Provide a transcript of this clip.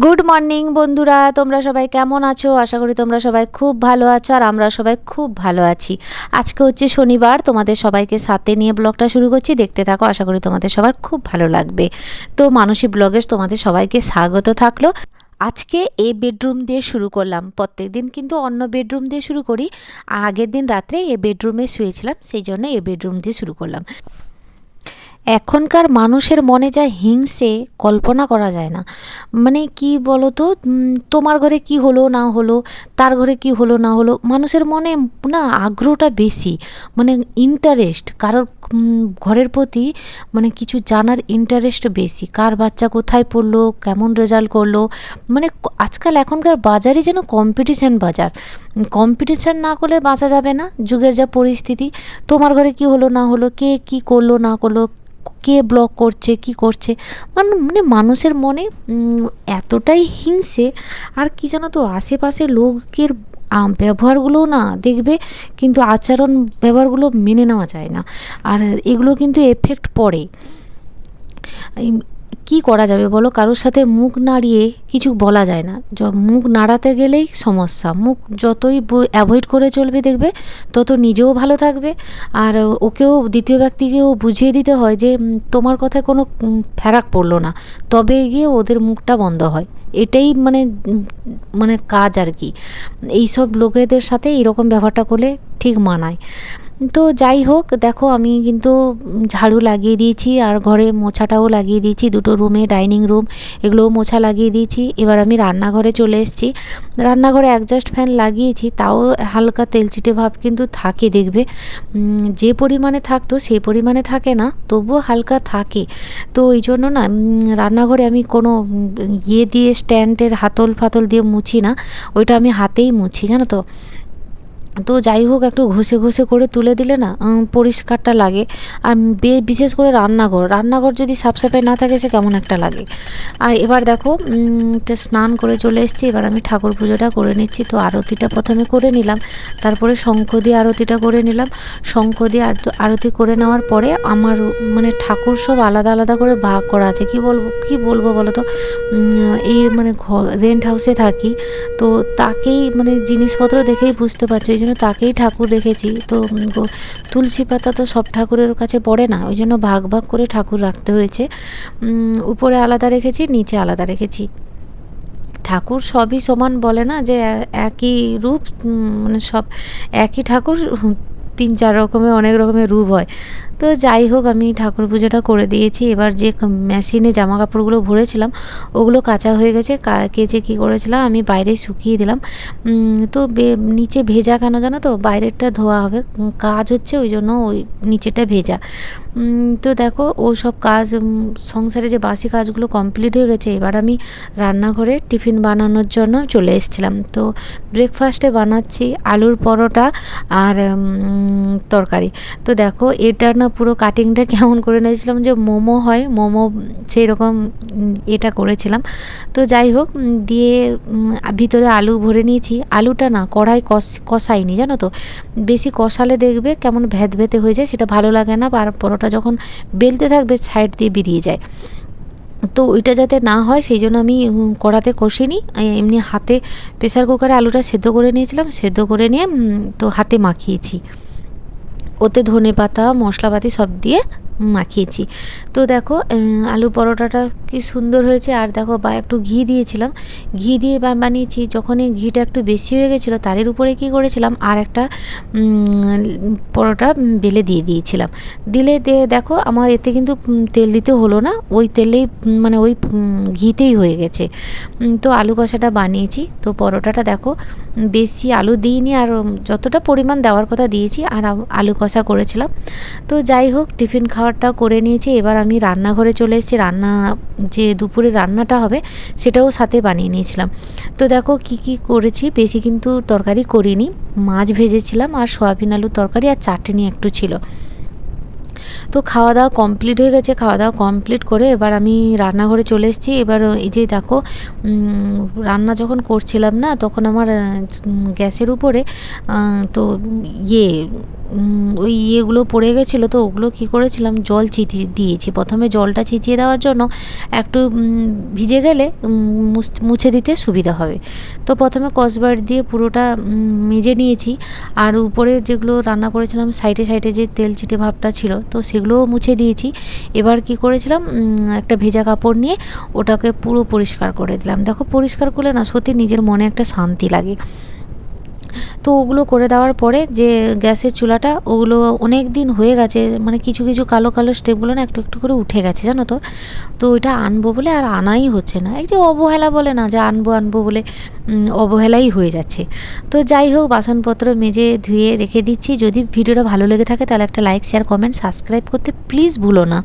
Good morning বন্ধুরা। তোমরা সবাই কেমন আছো? আশা করি তোমরা সবাই খুব ভালো আছো আর আমরা সবাই খুব ভালো আছি। আজকে হচ্ছে শনিবার, তোমাদের সবাইকে সাথে নিয়ে ব্লগটা শুরু করছি। দেখতে থাকো, আশা করি তোমাদের সবার খুব ভালো লাগবে। তো মানসী ব্লগে তোমাদের সবাইকে স্বাগত থাকল। আজকে এই বেডরুম দিয়ে শুরু করলাম। প্রত্যেক দিন কিন্তু অন্য বেডরুম দিয়ে শুরু করি। আগের দিন রাত্রে এ বেডরুমে শুয়েছিলাম, সেই জন্য এ বেডরুম দিয়ে শুরু করলাম। এখনকার মানুষের মনে যা হিংসে কল্পনা করা যায় না। মানে কি বলো তো তোমার ঘরে কি হলো, না হলো, তার ঘরে কি হলো, না হলো, মানুষের মনে না আগ্রহটা বেশি। মানে ইন্টারেস্ট কারোর ঘরের প্রতি মানে কিছু জানার ইন্টারেস্ট বেশি। কার বাচ্চা কোথায় পড়ল, কেমন রেজাল্ট করল? মানে আজকাল এখনকার বাজারে যেন কম্পিটিশন বাজার। কম্পিটিশন না করলে বাঁচা যাবে না। যুগের যা পরিস্থিতি, তোমার ঘরে কি হলো, না হলো, কে কি করল, না করল, কে ব্লগ করছে, কি করছে মানে মানে মানুষের মনে এতটাই হিংসে, আর কি জানো তো আশেপাশে লোকের ব্যবহারগুলোও না দেখবে, কিন্তু আচরণ, ব্যবহারগুলো মেনে নেওয়া যায় না। আর এগুলো কিন্তু এফেক্ট পড়ে। কি করা যাবে বলো? কারোর সাথে মুখ নাড়িয়ে কিছু বলা যায় না। মুখ নাড়াতে গেলেই সমস্যা। মুখ যতই অ্যাভয়েড করে চলবে দেখবে, তত নিজেও ভালো থাকবে। আর ওকেও, দ্বিতীয় ব্যক্তিকেও বুঝিয়ে দিতে হয় যে তোমার কথায় কোনো ফেরাক পড়ল না। তবে গিয়ে ওদের মুখটা বন্ধ হয়। এটাই মানে মানে কাজ আর কি। এইসব লোকেদের সাথে এরকম ব্যবহারটা করলে ঠিক মানায়। তো যাই হোক, দেখো আমি কিন্তু ঝাড়ু লাগিয়ে দিয়েছি আর ঘরে মোছাটাও লাগিয়ে দিয়েছি, দুটো রুমে ডাইনিং রুম, এগুলোও মোছা লাগিয়ে দিয়েছি। এবার আমি রান্নাঘরে চলে এসেছি। রান্নাঘরে অ্যাডজাস্ট ফ্যান লাগিয়েছি, তাও হালকা তেলচিটে ভাব কিন্তু থাকে দেখবে। যে পরিমাণে থাকতো সেই পরিমাণে থাকে না, তবুও হালকা থাকে। তো এই জন্য না রান্নাঘরে আমি কোনো ইয়ে দিয়ে স্ট্যান্ডের হাতল ফাতল দিয়ে মুছি না, ওইটা আমি হাতেই মুছি, জানো তো? তো যাই হোক, একটু ঘষে ঘষে করে তুলে দিলে না পরিষ্কারটা লাগে। আর বিশেষ করে রান্নাঘর রান্নাঘর যদি সাফসাফাই না থাকে সে কেমন একটা লাগে। আর এবার দেখো স্নান করে চলে এসেছি, এবার আমি ঠাকুর পুজোটা করে নিচ্ছি। তো আরতিটা প্রথমে করে নিলাম, তারপরে শঙ্খ দিয়ে আরতিটা করে নিলাম। শঙ্খ দিয়ে আরত- করে নেওয়ার পরে আমার মানে ঠাকুর সব আলাদা আলাদা করে ভাগ করা আছে। কি বলব কি বলব বলো তো? এই মানে রেন্ট হাউসে থাকি, তো তাকেই মানে জিনিসপত্র দেখেই বুঝতে পারছ জন্য তাকেই ঠাকুর রেখেছি। তো তুলসী পাতা তো সব ঠাকুরের কাছে পড়ে না, ওই জন্য ভাগ ভাগ করে ঠাকুর রাখতে হয়েছে। উপরে আলাদা রেখেছি, নিচে আলাদা রেখেছি। ঠাকুর সবই সমান বলে না যে একই রূপ মানে সব একই ঠাকুর তিন চার রকমের অনেক রকমের রূপ হয়। তো যাই হোক, আমি ঠাকুর পুজোটা করে দিয়েছি। এবার যে মেশিনে জামা কাপড়গুলো ভরেছিলাম, ওগুলো কাঁচা হয়ে গেছে। কেচে কী করেছিলাম? আমি বাইরে শুকিয়ে দিলাম। তো নিচে ভেজা কেন জানো তো? বাইরেরটা ধোয়া হবে। কাজ হচ্ছে ওই জন্য ওই নিচেটা ভেজা। তো দেখো, ও সব কাজ সংসারে যে বাসি কাজগুলো কমপ্লিট হয়ে গেছে, এবার আমি রান্নাঘরে টিফিন বানানোর জন্য চলে এসেছিলাম। তো ব্রেকফাস্টে বানাচ্ছি আলুর পরোটা আর তরকারি। তো দেখো, এটা না পুরো কাটিংটা কেমন করে নিয়েছিলাম যে মোমো হয়, মোমো সেই রকম এটা করেছিলাম। তো যাই হোক দিয়ে ভিতরে আলু ভরে নিয়েছি। আলুটা না কড়াই কষ, কষাইনি, জানো তো? বেশি কষালে দেখবে কেমন ভেদ ভেতে হয়ে যায়, সেটা ভালো লাগে না, আর পরোটা যখন বেলতে থাকবে সাইড দিয়ে বেরিয়ে যায়। তো ওইটা যাতে না হয়, সেই জন্য আমি কড়াতে কষিনি এমনি হাতে প্রেশার কুকারে আলুটা সেদ্ধ করে নিয়েছিলাম, সেদ্ধ করে নিয়ে তো হাতে মাখিয়েছি। ওতে ধনে পাতা মশলাপাতি সব দিয়ে মাখিয়েছি। তো দেখো আলুর পরোটাটা কি সুন্দর হয়েছে। আর দেখো, বা একটু ঘি দিয়েছিলাম। ঘি দিয়ে বা- বানিয়েছি। যখনই ঘিটা একটু বেশি হয়ে গেছিল, তারের উপরে কি করেছিলাম? আর একটা পরোটা বেলে দিয়ে দিয়েছিলাম। দিলে দেখো, আমার এতে কিন্তু তেল দিতে হলো না। ওই তেলেই মানে ওই ঘিতেই হয়ে গেছে। তো আলু কষাটা বানিয়েছি। তো পরোটাটা দেখো, বেশি আলু দিইনি। আর যতটা পরিমাণ দেওয়ার কথা দিয়েছি, আর আলু কষা করেছিলাম। তো যাই হোক, টিফিন খাওয়ারটা করে নিয়েছি, এবার আমি রান্নাঘরে চলে এসেছি। রান্না, যে দুপুরে রান্নাটা হবে, সেটাও সাথে বানিয়ে নিয়েছিলাম। তো দেখো কি কি করেছি, বেশি কিন্তু তরকারি করিনি। মাছ ভেজেছিলাম আর সয়াবিন আলুর তরকারি আর চাটনি একটু ছিল। তো খাওয়া দাওয়া কমপ্লিট হয়ে গেছে খাওয়া দাওয়া কমপ্লিট করে এবার আমি রান্নাঘরে চলে এসেছি। এবার এই যে দেখো রান্না যখন করছিলাম না, তখন আমার গ্যাসের উপরে তো ইয়ে ওই ইয়েগুলো পড়ে গেছিল তো, ওগুলো কি করেছিলাম? জল ছিটিয়ে দিয়েছি। প্রথমে জলটা ছিটিয়ে দেওয়ার জন্য একটু ভিজে গেলে মুছ- মুছে দিতে সুবিধা হবে। তো প্রথমে কসবার দিয়ে পুরোটা মেজে নিয়েছি। আর উপরে যেগুলো রান্না করেছিলাম, সাইডে সাইডে যে তেল ছিটে ভাবটা ছিল, তো সেগুলোও মুছে দিয়েছি। এবার কি করেছিলাম একটা ভেজা কাপড় নিয়ে ওটাকে পুরো পরিষ্কার করে দিলাম। দেখো, পরিষ্কার করলে না সত্যি নিজের মনে একটা শান্তি লাগে। তো ওগুলো করে দেওয়ার পরে যে গ্যাসের চুলাটা, ওগুলো অনেক দিন হয়ে গেছে মানে কিছু কিছু কালো কালো স্টেপগুলো না একটু একটু করে উঠে গেছে, জানো তো? তো ওইটা আনব বলে আর আনাই হচ্ছে না। এই যে অবহেলা বলে না, যে আনব আনব বলে অবহেলাই হয়ে যাচ্ছে। তো যাই হোক, বাসনপত্র মেজে, ধুয়ে রেখে দিচ্ছি। যদি ভিডিওটা ভালো লেগে থাকে, তাহলে একটা লাইক শেয়ার কমেন্ট সাবস্ক্রাইব করতে প্লিজ ভুলো না।